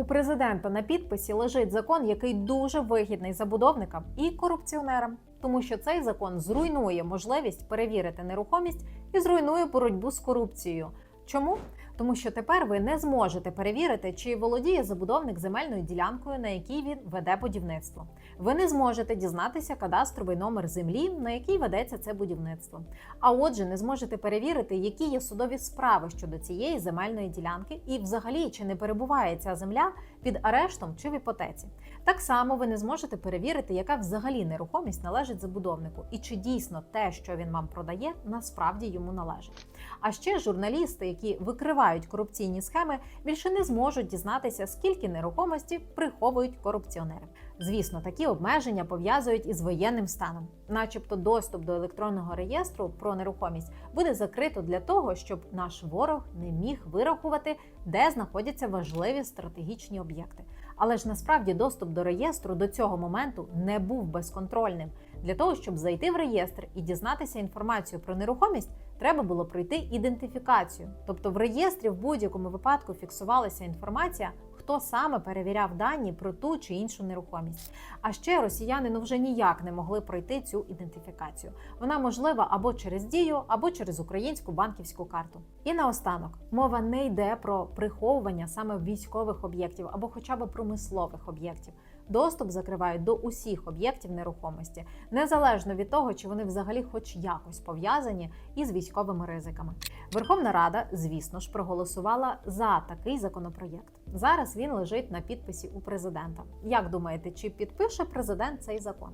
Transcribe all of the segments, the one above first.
У президента на підписі лежить закон, який дуже вигідний забудовникам і корупціонерам, тому що цей закон зруйнує можливість перевірити нерухомість і зруйнує боротьбу з корупцією. Чому? Тому що тепер ви не зможете перевірити, чи володіє забудовник земельною ділянкою, на якій він веде будівництво. Ви не зможете дізнатися кадастровий номер землі, на якій ведеться це будівництво. А отже, не зможете перевірити, які є судові справи щодо цієї земельної ділянки, і взагалі чи не перебуває ця земля під арештом чи в іпотеці. Так само ви не зможете перевірити, яка взагалі нерухомість належить забудовнику, і чи дійсно те, що він вам продає, насправді йому належить. А ще журналісти, які викривають корупційні схеми, більше не зможуть дізнатися, скільки нерухомості приховують корупціонери. Звісно, такі обмеження пов'язують із воєнним станом, начебто, доступ до електронного реєстру про нерухомість буде закрито для того, щоб наш ворог не міг вирахувати, де знаходяться важливі стратегічні об'єкти. Але ж насправді доступ до реєстру до цього моменту не був безконтрольним. Для того, щоб зайти в реєстр і дізнатися інформацію про нерухомість, треба було пройти ідентифікацію. Тобто в реєстрі в будь-якому випадку фіксувалася інформація, хто саме перевіряв дані про ту чи іншу нерухомість. А ще росіяни ну вже ніяк не могли пройти цю ідентифікацію. Вона можлива або через дію, або через українську банківську карту. І наостанок мова не йде про приховування саме військових об'єктів або хоча б промислових об'єктів. Доступ закривають до усіх об'єктів нерухомості, незалежно від того, чи вони взагалі хоч якось пов'язані із військовими ризиками. Верховна Рада, звісно ж, проголосувала за такий законопроєкт. Зараз він лежить на підписі у президента. Як думаєте, чи підпише президент цей закон?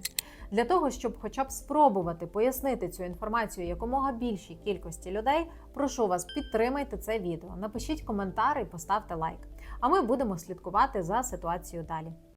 Для того, щоб хоча б спробувати пояснити цю інформацію якомога більшій кількості людей, прошу вас підтримайте це відео, напишіть коментар і поставте лайк. А ми будемо слідкувати за ситуацією далі.